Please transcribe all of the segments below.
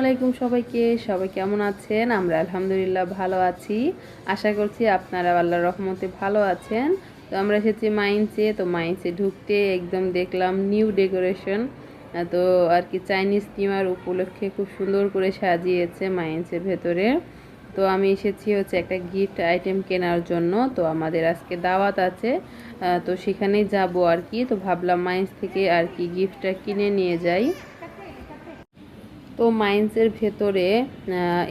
আলাইকুম সবাইকে, সবাই কেমন আছেন? আমরা আলহামদুলিল্লাহ ভালো আছি। আশা করছি আপনারা আল্লাহ রহমতে ভালো আছেন। তো আমরা এসেছি মাইন্সে, তো মাইন্সে ঢুকতে একদম দেখলাম নিউ ডেকোরেশন। তো আর কি চাইনিজ টিমার উপলক্ষে খুব সুন্দর করে সাজিয়েছে মাইন্সের ভেতরে। তো আমি এসেছি হচ্ছে একটা গিফট আইটেম কেনার জন্য। তো আমাদের আজকে দাওয়াত আছে। তো সেখানেই যাব আর কি। তো ভাবলাম মাইন্স থেকে আর কি গিফটটা কিনে নিয়ে যাই। তো মাইন্সের ভেতরে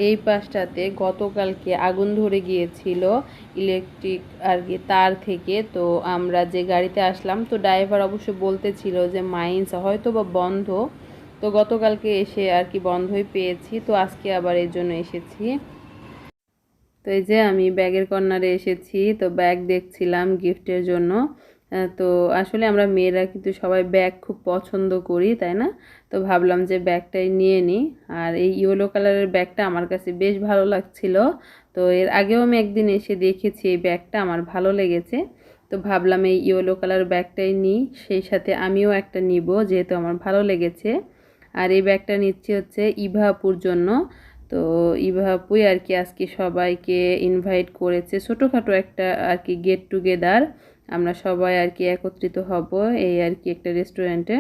এই পাশটাতে গতকালকে আগুন ধরে গিয়েছিল ইলেকট্রিক আর কি তার থেকে। তো আমরা যে গাড়িতে আসলাম, তো ড্রাইভার অবশ্য বলতেছিল যে মাইন্স হয়তো বা বন্ধ। তো গতকালকে এসে আর কি বন্ধই পেয়েছি। তো আজকে আবার এর জন্য এসেছি। তো এই যে আমি ব্যাগের কর্নারে এসেছি। তো ব্যাগ দেখছিলাম গিফটের জন্য। তো আসলে আমরা মেয়েরা কিন্তু সবাই ব্যাগ খুব পছন্দ করি, তাই না? তো ভাবলাম যে ব্যাগটাই নিয়ে নিই। আর এই ইয়েলো কালারের ব্যাগটা আমার কাছে বেশ ভালো লাগছিল। তো এর আগেও আমি একদিন এসে দেখেছি এই ব্যাগটা, আমার ভালো লেগেছে। তো ভাবলাম এই ইয়েলো কালার ব্যাগটাই নিই, সেই সাথে আমিও একটা নিব, যেহেতু আমার ভালো লেগেছে। আর এই ব্যাগটা নিচ্ছি হচ্ছে ইভাপুর জন্য। তো ইভাপুই আর কি আজকে সবাইকে ইনভাইট করেছে, ছোটোখাটো একটা আর কি গেট টুগেদার আমরা সবাই আর কি একত্রিত হব এই আর কি একটা রেস্টুরেন্টে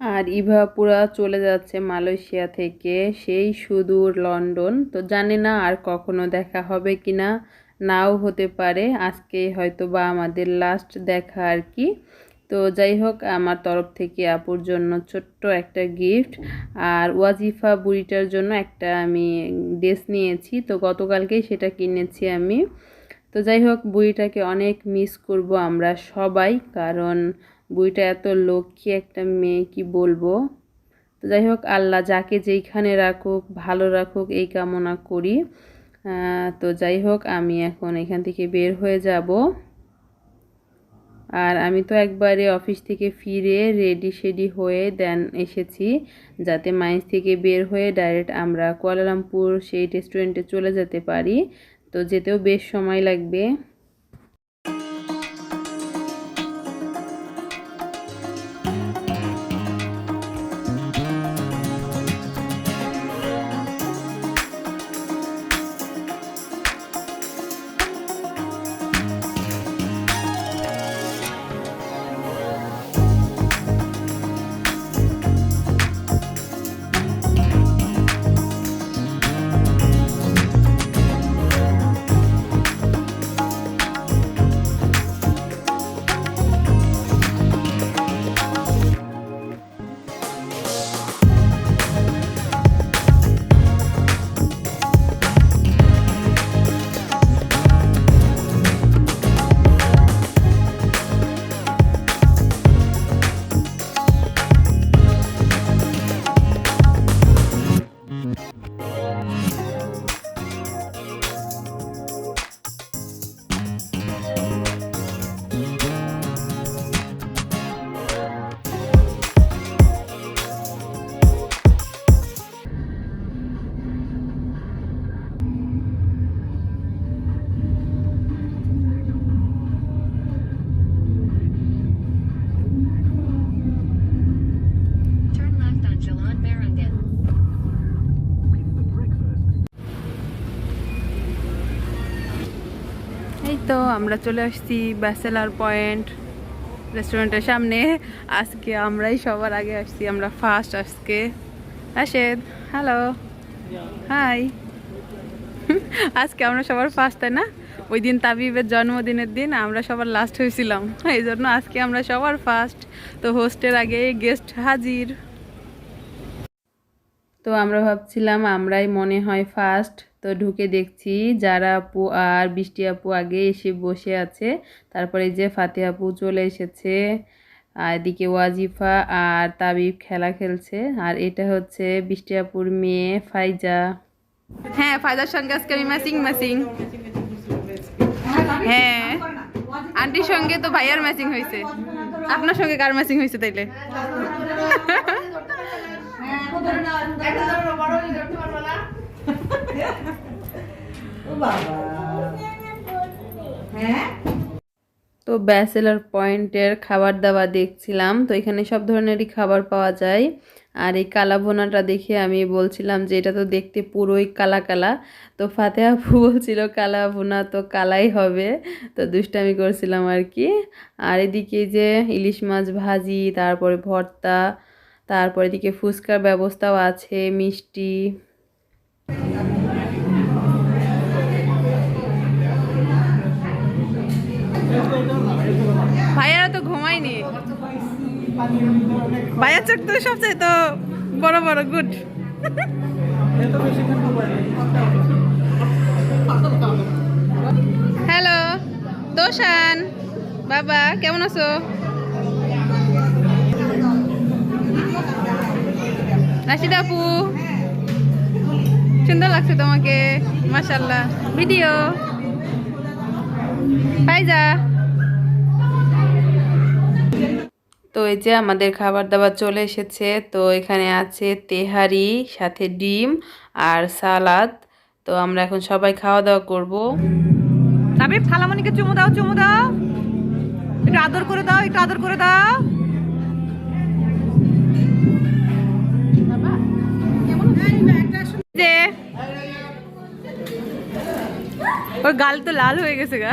আর ইভাপুরা চলে যাচ্ছে মালয়েশিয়া থেকে, সেই সুদূর লন্ডন। তো জানি না আর কখনো দেখা হবে কি না নাও হতে পারে, আজকে হয়তো বা আমাদের লাস্ট দেখা আর কি। তো যাই হোক, আমার তরফ থেকে আপুর জন্য ছোট্ট একটা গিফট আর ওয়াজিফা বুড়িটার জন্য একটা আমি ড্রেস নিয়েছি। তো গতকালকেই সেটা কিনেছি আমি। তো যাই হোক, বুড়িটাকে অনেক মিস করব আমরা সবাই, কারণ বুড়িটা এত লক্ষ্মী একটা মেয়ে, কি বলব? তো যাই হোক, আল্লাহ যাকে যেইখানে রাখুক, ভালো রাখুক, এই কামনা করি। তো যাই হোক, আমি এখন এখান থেকে বের হয়ে যাব। আর আমি তো একবারে অফিস থেকে ফিরে রেডি শেডি হয়ে দেন এসেছি, যাতে মাইন্স থেকে বের হয়ে ডাইরেক্ট আমরা কুয়ালালামপুর সেই রেস্টুরেন্টে চলে যেতে পারি। তো যেতেও বেশ সময় লাগবে। তো আমরা চলে আসছি ব্যাচেলার পয়েন্ট রেস্টুরেন্টের সামনে। আজকে আমরাই সবার আগে আসছি, আমরা ফার্স্ট আজকে। রাশেদ হ্যালো হাই আজকে আমরা সবার ফার্স্ট তাই না? ওই দিন তাবিবের জন্মদিনের দিন আমরা সবার লাস্ট হয়েছিলাম। এই জন্য আজকে আমরা সবার ফার্স্ট তো হোস্টের আগে গেস্ট হাজির। তো আমরা ভাবছিলাম আমরাই মনে হয় ফার্স্ট তো ঢুকে দেখছি যারা আপু আর বৃষ্টি আপু আগে এসে বসে আছে তারপরে যে ফাতে আপু চলে এসেছে আর এদিকে ওয়াজিফা আর তাবিব খেলা খেলছে আর এটা হচ্ছে বৃষ্টি আপুর মেয়ে ফাইজা হ্যাঁ ফাইজার সঙ্গে আজকে আমি ম্যাচিং ম্যাচিং হ্যাঁ আন্টির সঙ্গে তো ভাইয়ার ম্যাচিং হয়েছে আপনার সঙ্গে কার ম্যাচিং হয়েছে তাইলে তো ব্যাচেলার পয়েন্টের খাবার দাবার দেখছিলাম, তো এখানে সব ধরনেরই খাবার পাওয়া যায়। আর এই কালা ভুনাটা দেখে আমি বলছিলাম যে এটা তো দেখতে পুরোই কালা কালা। তো ফাতেহা আপু বলছিল কালা ভুনা তো কালাই হবে। তো দুষ্টামি করছিলাম আর কি। আর এদিকে যে ইলিশ মাছ ভাজি, তারপরে ভর্তা, তারপর এদিকে ফুচকার ব্যবস্থাও আছে, মিষ্টি। ভাইয়ার চোখ তো সবচেয়ে তো বড় বড় গুড হ্যালো দোষান, বাবা, কেমন আছো? রাশিদা আপু, সুন্দর লাগছে তোমাকে মাশাল্লাহ ভিডিও পাইজা তো এই যে আমাদের খাবার দাবার চলে এসেছে, তো এখানে আছে তেহারি, সাথে ডিম আর সালাদ। তো আমরা এখন সবাই খাওয়া দাওয়া করব। তাবিব খালামণিকে চুমু দাও চুমু দাও। একটু আদর করে দাও, একটু আদর করে দাও। ওর গাল তো লাল হয়ে গেছে গা।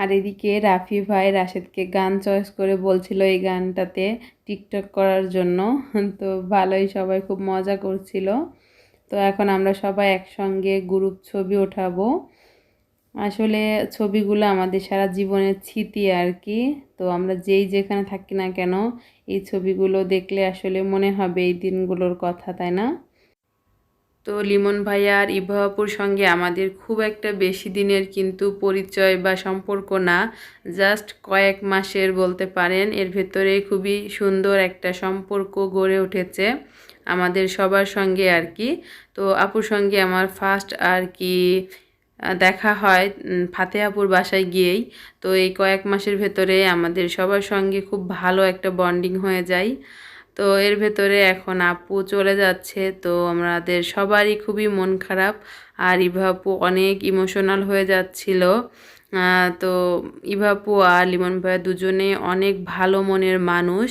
আর এদিকে রাফি ভাই রাশেদকে গান চয়েস করে বলছিল এই গানটাতে টিকটক করার জন্য। তো ভালোই সবাই খুব মজা করছিল। তো এখন আমরা সবাই একসঙ্গে গ্রুপ ছবি ওঠাবো। আসলে ছবিগুলো আমাদের সারা জীবনের স্মৃতি আর কি। তো আমরা যেই যেখানে থাকি না কেন, এই ছবিগুলো দেখলে আসলে মনে হবে এই দিনগুলোর কথা, তাই না? তো লিমন ভাইয়া আর ইভাপুর সঙ্গে আমাদের খুব একটা বেশি দিনের কিন্তু পরিচয় বা সম্পর্ক না। জাস্ট কয়েক মাসের বলতে পারেন, এর ভেতরে খুবই সুন্দর একটা সম্পর্ক গড়ে উঠেছে আমাদের সবার সঙ্গে আর কি। তো আপুর সঙ্গে আমার ফার্স্ট আর কি দেখা হয় ফাতেহাপুর বাসায় গিয়েই। তো এই কয়েক মাসের ভেতরে আমাদের সবার সঙ্গে খুব ভালো একটা বন্ডিং হয়ে যায়। তো এর ভেতরে এখন আপু চলে যাচ্ছে, তো আমাদের সবারই খুবই মন খারাপ। আর ইভাপু অনেক ইমোশনাল হয়ে যাচ্ছিল। তো ইভাপু আর লিমন ভাইয়া দুজনে অনেক ভালো মনের মানুষ।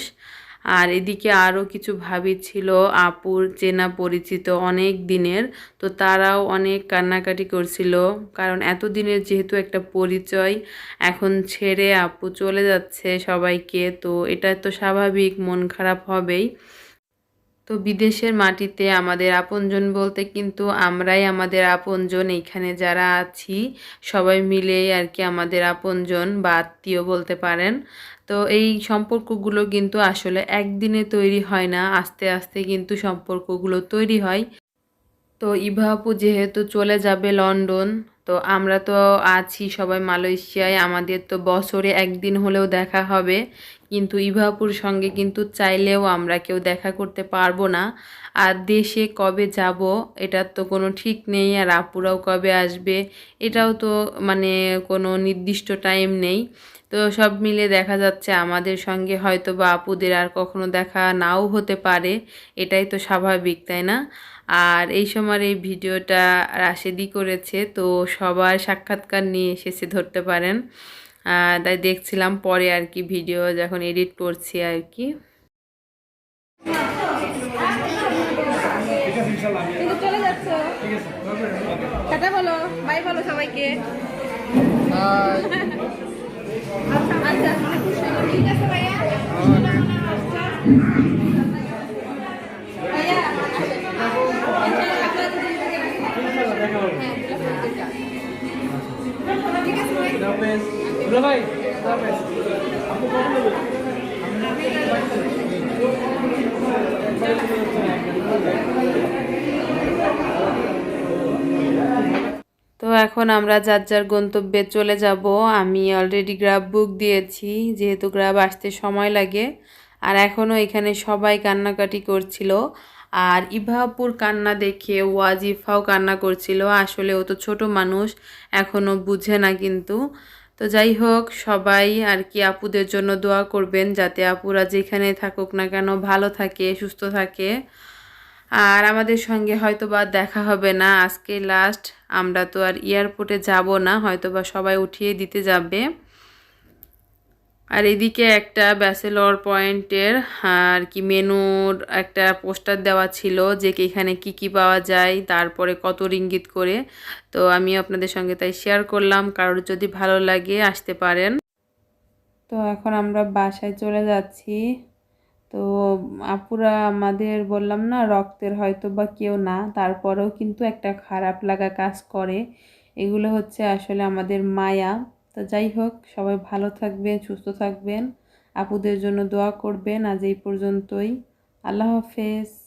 আর এদিকে আরও কিছু ভাবি ছিল, আপুর চেনা পরিচিত অনেক দিনের, তো তারাও অনেক কান্নাকাটি করছিল। কারণ এত দিনের যেহেতু একটা পরিচয়, এখন ছেড়ে আপু চলে যাচ্ছে সবাইকে, তো এটা তো স্বাভাবিক, মন খারাপ হবেই। তো বিদেশের মাটিতে আমাদের আপনজন বলতে কিন্তু আমরাই আমাদের আপনজন। এইখানে যারা আছি, সবাই মিলেই আর কি আমাদের আপনজন বা আত্মীয় বলতে পারেন। তো এই সম্পর্কগুলো কিন্তু আসলে একদিনে তৈরি হয় না, আস্তে আস্তে কিন্তু সম্পর্কগুলো তৈরি হয়। তো ইভা আপু যেহেতু চলে যাবে লন্ডন, তো আমরা তো আছি সবাই মালয়েশিয়ায়, আমাদের তো বছরে একদিন হলেও দেখা হবে। কিন্তু ইভাপুর সঙ্গে কিন্তু চাইলেও আমরা কেউ দেখা করতে পারব না। আর দেশে কবে যাব, এটার তো কোনো ঠিক নেই, আর আপুরাও কবে আসবে, এটাও তো মানে কোনো নির্দিষ্ট টাইম নেই। তো সব মিলে দেখা যাচ্ছে আমাদের সঙ্গে হয়তো বা আপুদের আর কখনো দেখা নাও হতে পারে। এটাই তো স্বাভাবিক তাই না? আর এই সময় এই ভিডিওটা রাশেদি করেছে তো সবার সাক্ষাৎকার নিয়ে এসেছে ধরতে পারেন। তাই দেখছিলাম পরে আর কি ভিডিও যখন এডিট করছি আর কি। কিন্তু চলে যাচ্ছ টাটা বলো বাই বলো সবাইকে। আচ্ছা ঠিক আছে ভাইয়া ভাইয়া এখন আমরা যার যার গন্তব্যে চলে যাব, আমি অলরেডি গ্রাব বুক দিয়েছি, যেহেতু গ্রাব আসতে সময় লাগে। আর এখনও এখানে সবাই কান্নাকাটি করছিল। আর ইভাপুর কান্না দেখে ওয়াজিফাও কান্না করছিল। আসলে ও তো ছোট মানুষ এখনও বুঝে না কিন্তু। তো যাই হোক, সবাই আর কি আপুদের জন্য দোয়া করবেন, যাতে আপুরা যেখানে থাকুক না কেন ভালো থাকে, সুস্থ থাকে। আর আমাদের সঙ্গে হয়তো বা দেখা হবে না। আজকে লাস্ট আমরা তো আর এয়ারপোর্টে যাব না হয়তো বা সবাই উঠিয়ে দিতে যাবে। আর এদিকে একটা ব্যাচেলর পয়েন্টের আর কি মেনুর একটা পোস্টার দেওয়া ছিল যে এখানে কি কি পাওয়া যায়, তারপরে কত রিঙ্গিত করে। তো আমি আপনাদের সঙ্গে তাই শেয়ার করলাম, কারোর যদি ভালো লাগে আসতে পারেন। তো এখন আমরা বাসায় চলে যাচ্ছি। তো আপুরা আমাদের বললাম না, রক্তের হয়তো বা কেউ না, তারপরেও কিন্তু একটা খারাপ লাগা কাজ করে। এগুলো হচ্ছে আসলে আমাদের মায়া। তো যাই হোক, সবাই ভালো থাকবেন, সুস্থ থাকবেন। আপুদের জন্য দোয়া করবেন। আজ এই পর্যন্তই। আল্লাহ হাফেজ।